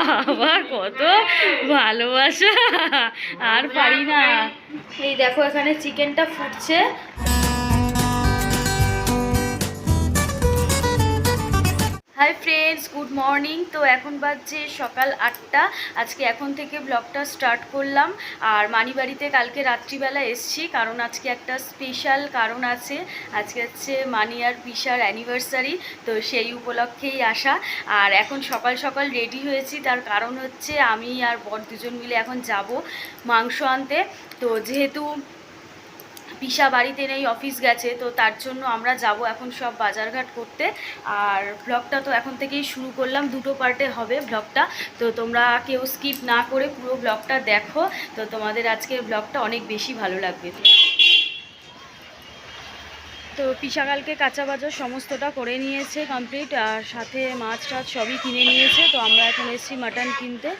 বাবা কত ভালোবাসা। আর পারি না। এই দেখো এখানে চিকেনটা ফুটছে। হাই ফ্রেন্ডস গুড মর্নিং তো এখন বাজছে সকাল আটটা। আজকে এখন থেকে ব্লগটা স্টার্ট করলাম। আর মানিবাড়িতে কালকে রাত্রিবেলা এসছি, কারণ আজকে একটা স্পেশাল কারণ আছে। আজকে হচ্ছে মানি আর পিসার অ্যানিভার্সারি তো সেই উপলক্ষেই আসা। আর এখন সকাল সকাল রেডি হয়েছি, তার কারণ হচ্ছে আমি আর বর দুজন মিলে এখন যাব মাংস আনতে। তো যেহেতু পিসা বাড়িতে নেই, অফিস গেছে, তো তার জন্য আমরা যাব এখন সব বাজারঘাট করতে। আর ব্লগটা তো এখন থেকেই শুরু করলাম, দুটো পার্টে হবে ব্লগটা। তো তোমরা কেউ স্কিপ না করে পুরো ব্লগটা দেখো, তো তোমাদের আজকের ব্লগটা অনেক বেশি ভালো লাগবে। তো পিসাকালকে কাঁচা বাজার সমস্তটা করে নিয়েছে কমপ্লিট আর সাথে মাছ টাছ সবই কিনে নিয়েছে। তো আমরা এখন এসেছি মাটন কিনতে।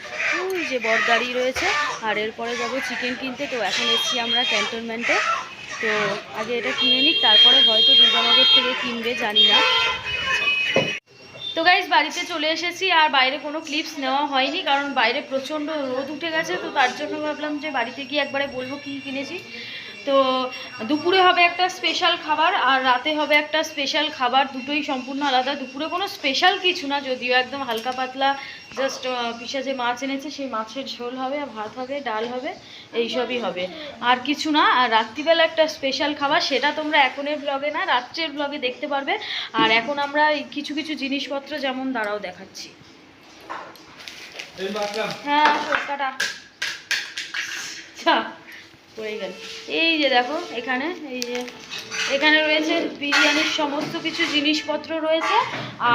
ওই যে বর দাঁড়িয়ে রয়েছে, আর এরপরে যাব চিকেন কিনতে। তো এখন এসেছি আমরা ক্যান্টনমেন্টে তো আগে এটা কিনে নিক, তারপরে হয়তো দুর্গানগর থেকে কিনবে, জানি না। তো গাইজ বাড়িতে চলে এসেছি, আর বাইরে কোনো ক্লিপস নেওয়া হয়নি, কারণ বাইরে প্রচণ্ড রোদ উঠে গেছে, তো তার জন্য ভাবলাম যে বাড়িতে গিয়ে একবারে বলব কি কিনেছি। তো দুপুরে হবে একটা স্পেশাল খাবার আর রাতে হবে একটা স্পেশাল খাবার। দুটোই সম্পূর্ণ আলাদা। দুপুরে কোনো স্পেশাল কিছু না যদিও একদম হালকা পাতলা জাস্ট পিসা যে মাছ এনেছে সেই মাছের ঝোল হবে আর ভাত হবে ডাল হবে এইসবই হবে। আর কিছু না আর রাত্রিবেলা একটা স্পেশাল খাবার সেটা তোমরা এখনের ব্লগে না রাত্রের ব্লগে দেখতে পারবে। আর এখন আমরা এই কিছু কিছু জিনিসপত্র যেমন দাঁড়াও দেখাচ্ছি। হ্যাঁ টাটা আচ্ছা পড়ে গেল। এই যে দেখো এখানে এই যে এখানে রয়েছে বিরিয়ানির সমস্ত কিছু জিনিসপত্র রয়েছে।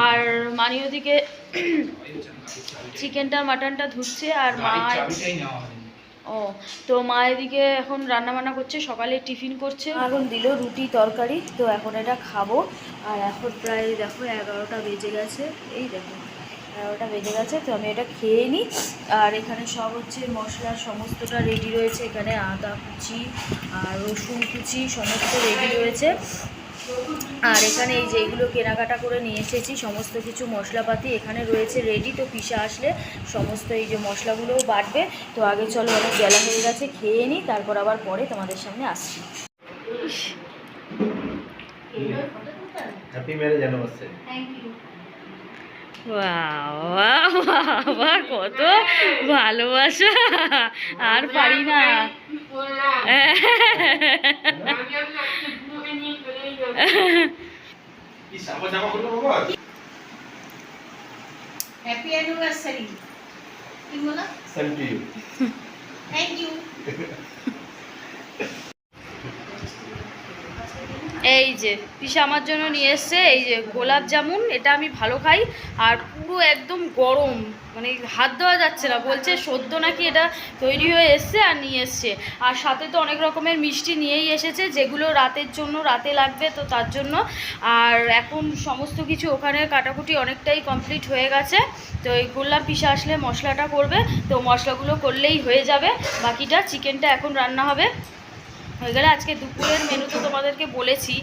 আর মানি ওদিকে চিকেনটা মাটনটা ধুচ্ছে আর মা ও তো মা এদিকে এখন রান্না বান্না করছে সকালে টিফিন করছে। এখন দিল রুটি তরকারি তো এখন এটা খাব। আর এখন প্রায় দেখো এগারোটা বেজে গেছে। এই দেখো। এগারোটা বেজে গেছে তো আমি এটা খেয়ে নিই। আর এখানে সব হচ্ছে মশলা সমস্তটা রেডি রয়েছে। এখানে আদা কুচি আর রসুন কুচি সমস্ত রেডি রয়েছে। আর এখানে এই যে এগুলো কেনাকাটা করে নিয়ে এসেছি সমস্ত কিছু মশলাপাতি এখানে রয়েছে রেডি তো পিসা আসলে সমস্ত এই যে মশলাগুলোও বাটবে। তো আগে চলো অনেক বেলা হয়ে গেছে খেয়ে নিই তারপর আবার পরে তোমাদের সামনে আসছি। হ্যাপি ম্যারেজ অ্যানিভার্সারি বাবা কত ভালোবাসা। আর পারি না। হ্যাপি অ্যানিভার্সারি বলো? Same to you thank you এই যে পিসা আমার জন্য নিয়ে এসছে, এই যে গোলাপ জামুন, এটা আমি ভালো খাই। আর পুরো একদম গরম মানে হাত দেওয়া যাচ্ছে না, বলছে সদ্য নাকি এটা তৈরি হয়ে এসছে আর নিয়ে এসছে। আর সাথে তো অনেক রকমের মিষ্টি নিয়েই এসেছে, যেগুলো রাতের জন্য, রাতে লাগবে তো তার জন্য। আর এখন সমস্ত কিছু ওখানে কাটাকুটি অনেকটাই কমপ্লিট হয়ে গেছে। তো এই গোল্লা পিসা আসলে মশলাটা করবে, তো মশলাগুলো করলেই হয়ে যাবে। বাকিটা চিকেনটা এখন রান্না হবে। হয়ে গেলে আজকে দুপুরের মেনু তো তোমাদেরকে বলেছি।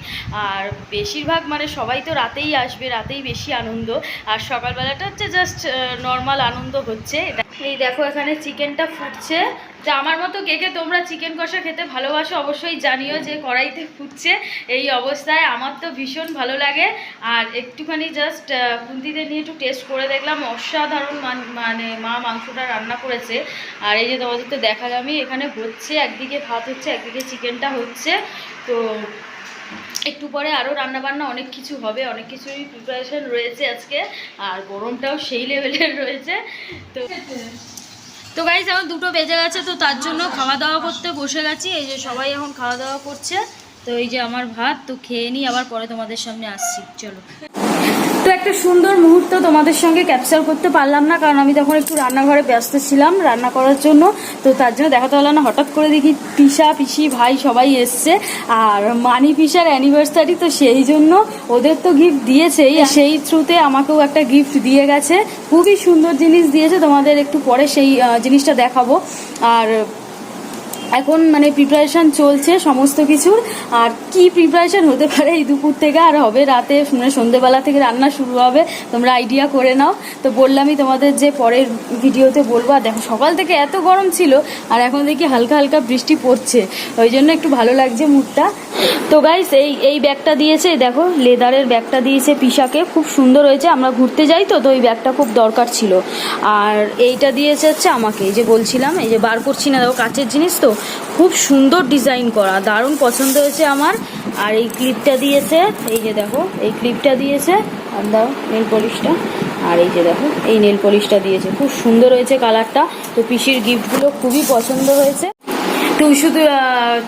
আর বেশিরভাগ মানে সবাই তো রাতেই আসবে, রাতেই বেশি আনন্দ। আর সকালবেলাটা হচ্ছে জাস্ট নর্মাল আনন্দ হচ্ছে। এই দেখো, এখানে চিকেনটা ফুটছে। যে আমার মতো কে কে তোমরা চিকেন কষা খেতে ভালোবাসো, অবশ্যই জানিও যে কড়াইতে ফুটছে এই অবস্থায়। আমার তো ভীষণ ভালো লাগে। আর একটুখানি জাস্ট খুন্তিতে নিয়ে একটু টেস্ট করে দেখলাম। অসাধারণ মান- মা মাংসটা রান্না করেছে। আর এই যে তোমাদের তো দেখা আমি এখানে হচ্ছে, একদিকে ভাত হচ্ছে, একদিকে চিকেনটা হচ্ছে। তো একটু পরে আরও রান্নাবান্না অনেক কিছু হবে, অনেক কিছুই প্রিপারেশন রয়েছে আজকে, আর গরমটাও সেই লেভেলের রয়েছে। তো তো গাইজ এখন দুটো বেজে গেছে, তো তার জন্য খাওয়া দাওয়া করতে বসে গেছি, এই যে সবাই এখন খাওয়া দাওয়া করছে। তো এই যে আমার ভাত, তো খেয়ে নিই, আবার পরে তোমাদের সামনে আসছি, চলো। তো একটা সুন্দর মুহূর্ত তোমাদের সঙ্গে ক্যাপচার করতে পারলাম না, কারণ আমি তখন একটু রান্নাঘরে ব্যস্ত ছিলাম রান্না করার জন্য। তো তার জন্য দেখাতে পারলাম না, হঠাৎ করে দেখি পিসা পিসি, ভাই সবাই এসছে। আর মানি পিসার অ্যানিভার্সারি তো সেই জন্য ওদের তো গিফট দিয়েছেই সেই থ্রুতে আমাকেও একটা গিফট দিয়ে গেছে। খুবই সুন্দর জিনিস দিয়েছে, তোমাদের একটু পরে সেই জিনিসটা দেখাবো। আর এখন মানে প্রিপারেশন চলছে সমস্ত কিছুর। আর কি প্রিপারেশন হতে পারে এই দুপুর থেকে আর হবে রাতে মানে সন্ধেবেলা থেকে রান্না শুরু হবে। তোমরা আইডিয়া করে নাও। তো বললামই তোমাদের যে পরের ভিডিওতে বলব, আর দেখো সকাল থেকে এত গরম ছিল, আর এখন দেখি হালকা হালকা বৃষ্টি পড়ছে। ওই জন্য একটু ভালো লাগছে মুডটা। তো গাইস এই এই ব্যাগটা দিয়েছে দেখো লেদারের ব্যাগটা দিয়েছে পিসাকে। খুব সুন্দর হয়েছে, আমরা ঘুরতে যাই তো তো ওই ব্যাগটা খুব দরকার ছিল। আর এইটা দিয়েছে হচ্ছে আমাকে, এই যে বলছিলাম, এই যে বার করছি না, দেখো কাচের জিনিস তো খুব সুন্দর ডিজাইন করা, দারুণ পছন্দ হয়েছে আমার। আর এই ক্লিপটা দিয়েছে, এই যে দেখো, এই ক্লিপটা দিয়েছে, আর দাও, নেল পলিশটা। আর এই যে দেখো, এই নেল পলিশটা দিয়েছে, খুব সুন্দর হয়েছে কালারটা। তো পিসির গিফটগুলো খুবই পছন্দ হয়েছে। তো শুধু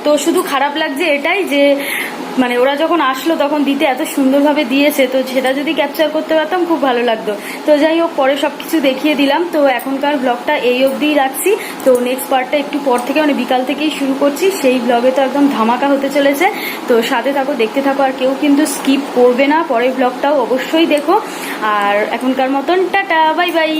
তো শুধু খারাপ লাগছে এটাই যে মানে ওরা যখন আসলো তখন দিতে এত সুন্দরভাবে দিয়েছে, তো সেটা যদি ক্যাপচার করতে পারতাম খুব ভালো লাগতো। তো যাই হোক, পরে সব কিছু দেখিয়ে দিলাম। তো এখনকার ব্লগটা এই অবধিই রাখছি। তো নেক্সট পার্টটা একটু পর থেকে মানে বিকাল থেকেই শুরু করছি। সেই ব্লগে তো একদম ধামাকা হতে চলেছে। তো সাথে থাকো, দেখতে থাকো, আর কেউ কিন্তু স্কিপ করবে না। পরের ব্লগটাও অবশ্যই দেখো। আর এখনকার মতন, টাটা বাই বাই